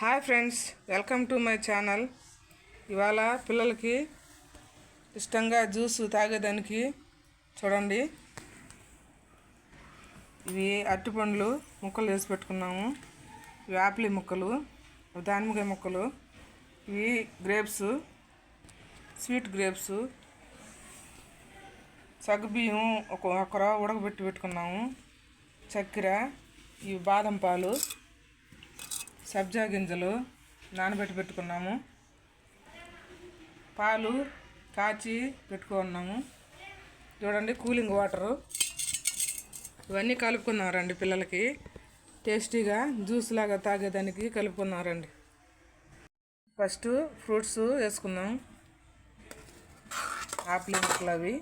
Hi friends welcome to my channel. ఇవాళ పిల్లలకి ఇష్టంగా జ్యూస్ తాగేదానికి చూడండి. ఇవి అరటిపండ్లు ముక్కలు వేసి పెట్టుకున్నాము. ఇవి ఆపిల్ ముక్కలు ఇవి దానిమ్మకాయ ముక్కలు ఇవి గ్రేప్స్ స్వీట్ గ్రేప్స్ సగ్గుబియ్యం ఒక ఒకర ఉడకబెట్టి పెట్టుకున్నాము. చక్కెర ఇవి బాదం పాలు సబ్జా గింజలు నానబెట్టి పెట్టుకున్నాము. పాలు కాచి పెట్టుకున్నాము చూడండి కూలింగ్ వాటరు. ఇవన్నీ కలుపుకున్నాం రండి పిల్లలకి. టేస్టీగా జ్యూస్ లాగా తాగేదానికి కలుపుకున్నాం రండి ఫస్ట్ ఫ్రూట్స్ వేసుకుందాం. ఆపిల్ ముక్కలు అవి.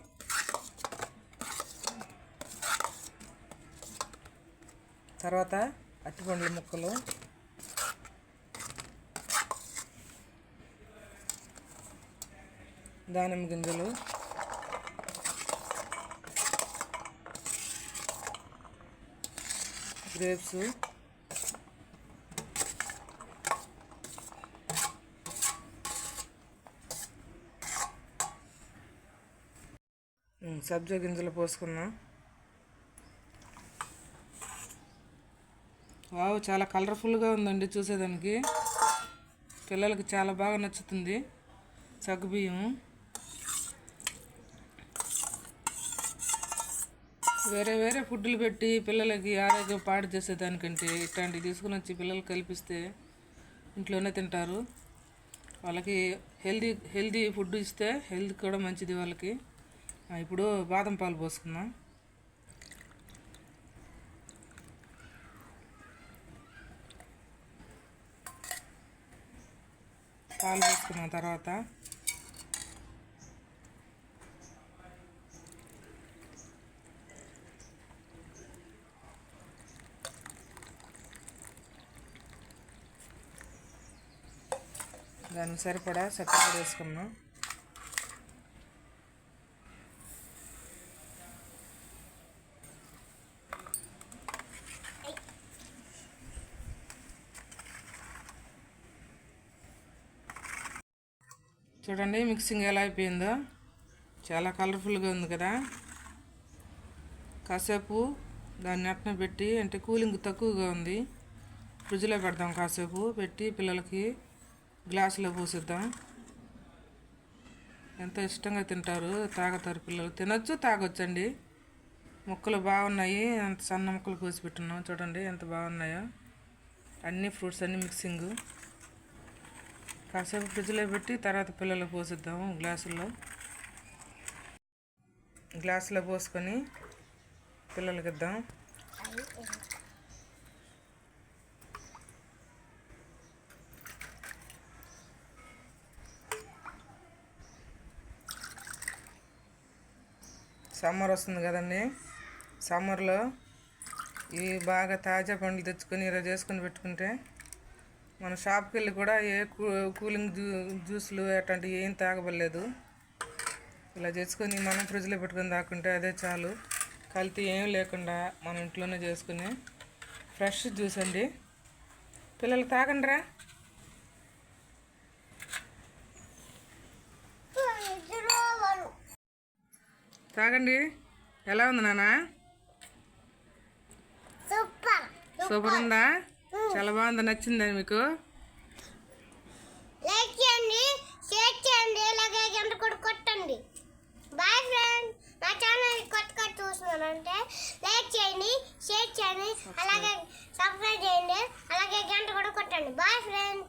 తర్వాత అరటిపండ్ల ముక్కలు. దానిమ్మ గింజలు. గ్రేప్స్. సబ్జా గింజలు పోసుకున్నా. వావ్ చాలా కలర్ఫుల్గా ఉందండి చూసేదానికి. పిల్లలకి చాలా బాగా నచ్చుతుంది. సగ్గుబియ్యం వేరే వేరే ఫుడ్లు పెట్టి పిల్లలకి ఆరోగ్యం పాడు చేసేదానికంటే ఇట్లాంటివి తీసుకుని వచ్చి పిల్లలు కల్పిస్తే ఇంట్లోనే తింటారు. వాళ్ళకి హెల్దీ హెల్దీ ఫుడ్ ఇస్తే హెల్త్ కూడా మంచిది వాళ్ళకి. ఇప్పుడు బాదం పాలు పోసుకుందాం. పాలు పోసుకున్న తర్వాత దానికి సరిపడా చక్కెర వేసుకున్నాం చూడండి మిక్సింగ్ ఎలా అయిపోయిందో. చాలా కలర్ఫుల్గా ఉంది కదా. కాసేపు దాన్ని అట్న పెట్టి అంటే కూలింగ్ తక్కువగా ఉంది. ఫ్రిడ్జ్లో పెడదాం కాసేపు పెట్టి పిల్లలకి గ్లాసులో పోసిద్దాం. ఎంత ఇష్టంగా తింటారు తాగుతారు పిల్లలు. తినొచ్చు తాగొచ్చండి. ముక్కలు బాగున్నాయి. అంత సన్న ముక్కలు కోసి పెట్టున్నాం చూడండి ఎంత బాగున్నాయో. అన్ని ఫ్రూట్స్ అన్ని మిక్సింగ్. కాసేపు ఫ్రిడ్జ్లో పెట్టి తర్వాత పిల్లలు పోసిద్దాము గ్లాసుల్లో. గ్లాసులో పోసుకొని పిల్లలకి ఇద్దాం సమ్మర్ వస్తుంది కదండి. సమ్మర్లో ఇవి బాగా తాజా పండ్లు తెచ్చుకొని ఇలా చేసుకొని పెట్టుకుంటే మన షాప్కి వెళ్ళి కూడా ఏ కూలింగ్ జ్యూ జ్యూస్లు అట్లాంటివి ఏం తాగబడలేదు. ఇలా చేసుకొని మనం ఫ్రిడ్జ్లో పెట్టుకొని తాకుంటే అదే చాలు. కల్తీ ఏం లేకుండా మన ఇంట్లోనే చేసుకుని ఫ్రెష్ జ్యూస్ అండి. పిల్లలు తాగండిరా. తాగండి. ఎలా ఉంది నాన్న? సూపర్. ఉందా? చాలా బాగుందా నచ్చిందా మీకు? లైక్ చేయండి షేర్ చేయండి అలాగే గంట కూడా కొట్టండి. Bye friend. నా ఛానల్ కొత్తగా చూస్తున్నానంటే లైక్ చేయండి షేర్ చేయండి అలాగే సబ్స్క్రైబ్ చేయండి అలాగే గంట కూడా కొట్టండి. Bye friend.